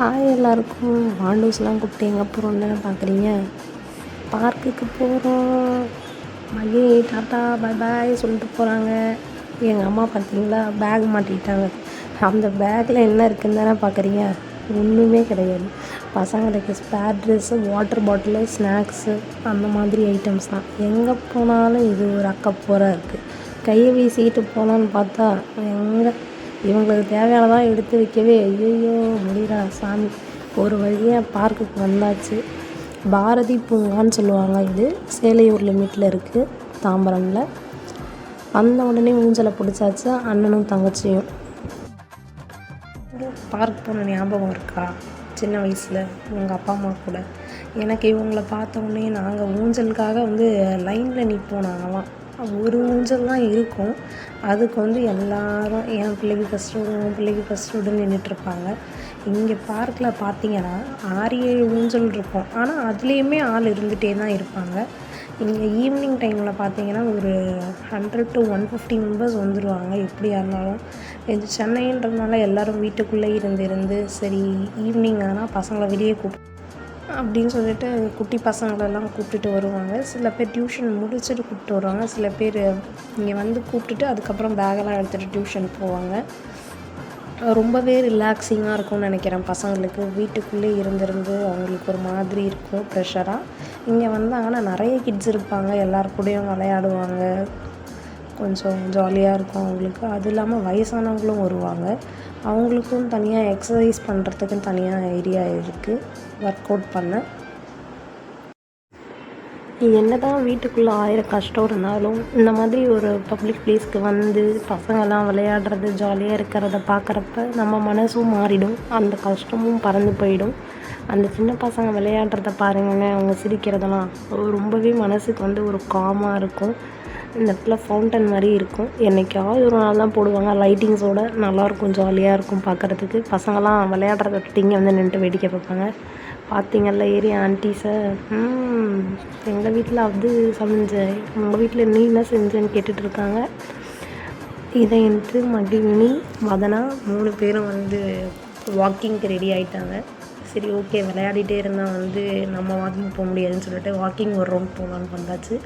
Hi எல்லாருக்கும். வாண்டூஸ்லாம் கூப்பிட்டு எங்கே போகிறோம் தானே பார்க்குறீங்க? பார்க்குக்கு போகிறோம். மகி டாட்டா பாய் பாய் சொல்லிட்டு போகிறாங்க. எங்கள் அம்மா பார்த்தீங்களா? பேக் மாட்டிக்கிட்டாங்க. அந்த பேக்கில் என்ன இருக்குன்னு தானே பார்க்குறீங்க? ஒன்றுமே கிடையாது. பசங்களுக்கு spare dress water bottle snacks அந்த மாதிரி ஐட்டம்ஸ் தான். எங்கே போனாலும் இது ஒரு அக்கப்போராக இருக்குது கையை வீசிக்கிட்டு போகலான்னு பார்த்தா எங்கே இவங்களுக்கு தேவையானதான் எடுத்து வைக்கவே ஐயையோ முடியல சாமி. ஒரு வழியாக பார்க்குக்கு வந்தாச்சு. பாரதி பூங்கான்னு சொல்லுவாங்க இது. சேலையூர் லிமிட்டில் இருக்குது தாம்பரமில். வந்த உடனே ஊஞ்சலை பிடிச்சாச்சு அண்ணனும் தங்கச்சியும். பார்க் போன ஞாபகம் இருக்கா? சின்ன வயசில் உங்கள் அப்பா அம்மா கூட. எனக்கு இவங்களை பார்த்த உடனே நாங்கள் ஊஞ்சலுக்காக வந்து லைனில் நிற்போம் நாங்களாம் ஒரு ஊஞ்சல் தான் இருக்கும். அதுக்கு வந்து எல்லாரும் என் பிள்ளைக்கு ஃபஸ்ட்டு விடும் உன் பிள்ளைக்கு ஃபஸ்ட் விடுன்னு நின்றுட்டுருப்பாங்க இங்கே பார்க்கில் பார்த்தீங்கன்னா ஆறு ஏழு ஊஞ்சல் இருக்கும். ஆனால் அதுலேயுமே ஆள் இருந்துகிட்டே தான் இருப்பாங்க. இங்கே ஈவினிங் டைமில் பார்த்தீங்கன்னா ஒரு hundred to one fifty members வந்துடுவாங்க எப்படியா இருந்தாலும். இது சென்னைன்றதுனால எல்லோரும் வீட்டுக்குள்ளே இருந்து இருந்து சரி ஈவினிங் ஆனால் பசங்களை வெளியே கூப்பிட்டு அப்படின்னு சொல்லிட்டு குட்டி பசங்களெல்லாம் கூப்பிட்டுட்டு வருவாங்க. சில பேர் டியூஷன் முடிச்சுட்டு கூப்பிட்டு வருவாங்க. சில பேர் இங்கே வந்து கூப்பிட்டுட்டு அதுக்கப்புறம் பேகெல்லாம் எடுத்துகிட்டு டியூஷன் போவாங்க. ரொம்பவே ரிலாக்ஸிங்காக இருக்கும்னு நினைக்கிறேன் பசங்களுக்கு. வீட்டுக்குள்ளே இருந்திருந்து அவங்களுக்கு ஒரு மாதிரி இருக்கும் ப்ரெஷராக இங்கே வந்தாங்கன்னா நிறைய கிட்ஸ் இருப்பாங்க. எல்லாருக்கூடையும் கூடயும் விளையாடுவாங்க. கொஞ்சம் ஜாலியாக இருக்கும் அவங்களுக்கு. அது இல்லாமல் வயசானவங்களும் வருவாங்க. அவங்களுக்கும் தனியாக எக்ஸசைஸ் பண்ணுறதுக்குன்னு தனியாக ஏரியா இருக்குது ஒர்க் அவுட் பண்ண. என்ன தான் வீட்டுக்குள்ளே ஆயிரம் கஷ்டம் இருந்தாலும் இந்த மாதிரி ஒரு பப்ளிக் பிளேஸ்க்கு வந்து பசங்கள்லாம் விளையாடுறது ஜாலியாக இருக்கிறத பார்க்குறப்ப நம்ம மனசும் மாறிடும். அந்த கஷ்டமும் பறந்து போயிடும். அந்த சின்ன பசங்க விளையாடுறத பாருங்களேன் அவங்க சிரிக்கிறதெல்லாம். ரொம்பவே மனசுக்கு வந்து ஒரு காமாக இருக்கும். இந்த இடத்துல ஃபவுண்டன் மாதிரி இருக்கும். என்றைக்காவது ஒரு நாள் தான் போடுவாங்க. லைட்டிங்ஸோட நல்லாயிருக்கும் ஜாலியாக இருக்கும் பார்க்குறதுக்கு. பசங்களாம் விளையாடுறத விட்டுட்டு இங்கே வந்து நின்றுட்டு வேடிக்கை பார்ப்பாங்க. பார்த்தீங்கல்ல ஏறி ஆன்ட்டிஸை எங்கள் வீட்டில் அது சமைஞ்சேன் உங்கள் வீட்டில் நீ என்ன செஞ்சேன்னு கேட்டுட்ருக்காங்க இதை என்று மகிழினி மதனா மூணு பேரும் வந்து வாக்கிங்க்கு ரெடி ஆகிட்டாங்க சரி ஓகே விளையாடிட்டே இருந்தால் வந்து நம்ம வாக்கிங் போக முடியாதுன்னு சொல்லிட்டு வாக்கிங் ஒரு ரவுண்ட் போகலான்னு வந்தாச்சு.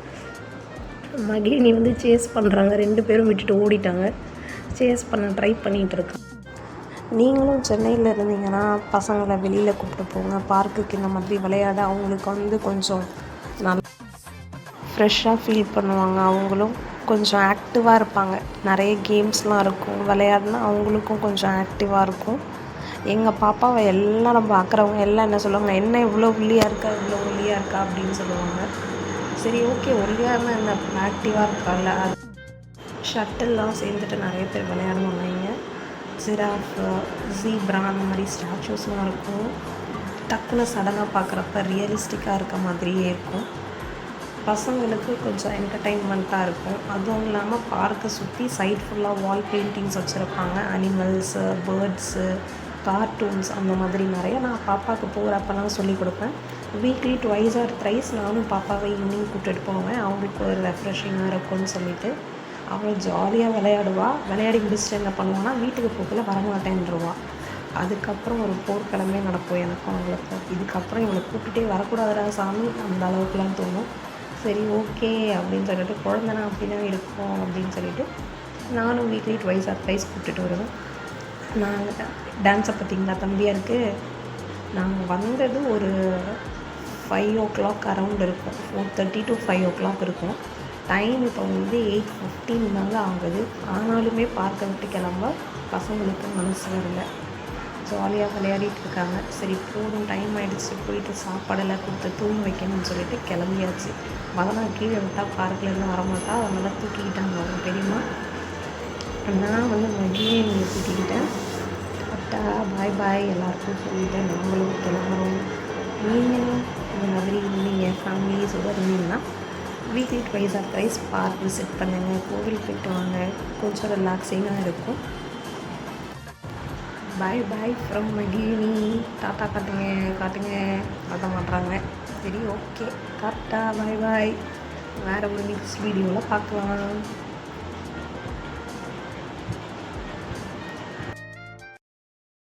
மகிழினி வந்து சேஸ் பண்ணுறாங்க ரெண்டு பேரும் விட்டுட்டு ஓடிட்டாங்க. சேஸ் பண்ண ட்ரை பண்ணிகிட்டு இருக்காங்க நீங்களும் சென்னையில் இருந்தீங்கன்னா பசங்களை வெளியில் கூப்பிட்டு போங்க. பார்க்குக்கு இந்த மாதிரி விளையாட அவங்களுக்கு வந்து கொஞ்சம் நல்லா ஃப்ரெஷ்ஷாக ஃபீல் பண்ணுவாங்க. அவங்களும் கொஞ்சம் ஆக்டிவாக இருப்பாங்க. நிறைய கேம்ஸ்லாம் இருக்கும். விளையாடினா அவங்களுக்கும் கொஞ்சம் ஆக்டிவாக இருக்கும். எங்கள் பாப்பாவை எல்லாம் நம்ம பார்க்குறவங்க எல்லாம் என்ன சொல்லுவாங்க என்ன இவ்வளோ ஒல்லியாக இருக்கா? இவ்வளோ ஒல்லியாக இருக்கா? அப்படின்னு சொல்லுவாங்க. சரி ஓகே ஒல்லியாக இருந்தால் என்ன ஆக்டிவாக இருக்கால அது ஷட்டில்லாம் சேர்ந்துட்டு நிறைய பேர் விளையாடுவாங்க இங்கே ஜிராஃப் ஜீப்ரா அந்த மாதிரி ஸ்டாச்சூஸ்லாம் இருக்கும். டக்குன்னு சடனாக பார்க்குறப்ப ரியலிஸ்டிக்காக இருக்க மாதிரியே இருக்கும். பசங்களுக்கு கொஞ்சம் என்டர்டெயின்மெண்ட்டாக இருக்கும். அதுவும் இல்லாமல் பார்க்கை சுற்றி சைட் ஃபுல்லாக வால் பெயிண்டிங்ஸ் வச்சுருப்பாங்க. அனிமல்ஸு பேர்ட்ஸு கார்ட்டூன்ஸ் அந்த மாதிரி நிறைய நான் பாப்பாவுக்கு போகிறப்பெல்லாம் சொல்லி கொடுப்பேன். வீக்லி ட்வைஸ் ஆர் த்ரைஸ் நானும் பாப்பாவை ஈவினிங் கூப்பிட்டுட்டு போவேன். அவங்களுக்கு ஒரு ரெஃப்ரெஷிங்காக இருக்கும்னு சொல்லிட்டு. அவள் ஜாலியாக விளையாடுவாள் விளையாடி முடிச்சுட்டு என்ன பண்ணுவான்னா வீட்டுக்கு போகல வரமாட்டேன்ருவா அதுக்கப்புறம் ஒரு போர்க்கிழமை நடக்கும். எனக்கும் அவங்களுக்கும் இதுக்கப்புறம் இவளை கூப்பிட்டுட்டே வரக்கூடாதுடா சாமி. அந்த அளவுக்குலாம் தோணும். சரி ஓகே அப்படின்னு சொல்லிட்டு குழந்தைனா அப்படின்னா இருக்கும் அப்படின்னு சொல்லிட்டு நானும் வீக்லி ட்வைஸ் ஆர் த்ரைஸ் கூப்பிட்டுட்டு வருவேன். நாங்கள் டான்ஸை பார்த்திங்களா தம்பியாக இருக்குது நாங்கள் வந்தது ஒரு ஃபைவ் ஓ கிளாக் அரவுண்ட் இருக்கும். Four thirty to five o'clock இருக்கும். டைம் இப்போ வந்து எயிட் ஃபிஃப்டீன் தாங்க ஆகுது. ஆனாலுமே பார்க்க விட்டு கிளம்ப பசங்களுக்கு மனசு வரல. ஜாலியாக விளையாடிட்டு இருக்காங்க. சரி போதும் டைம் ஆகிடுச்சு போயிட்டு சாப்பாடெல்லாம் கொடுத்து தூங்க வைக்கணும்னு சொல்லிட்டு கிளம்பியாச்சு. மதனா கீழே விட்டால் பார்க்கிலேருந்து வரமாட்டா. அதனால் தூக்கிக்கிட்டாங்க அவங்க பெரியமா நான் வந்து மதியே தூக்கிக்கிட்டேன். அட்டா பாய் பாய் எல்லாருக்கும் சொல்லிவிட்டேன் நாங்களும் கிளம்புறோம். ஃபேமிலிஸோடு இருந்தீங்கன்னா weekly twice or thrice park visit பண்ணுங்கள் கோவில் போயிட்டு வாங்க. கொஞ்சம் ரிலாக்ஸிங்காக இருக்கும். Bye bye from Magizhini. Tata காட்டுங்க காட்டுங்க. காட்ட மாட்டுறாங்க சரி ஓகே டாட்டா பாய் பாய் வேறு ஒரு நெக்ஸ்ட் வீடியோவில் பார்க்கலாம்.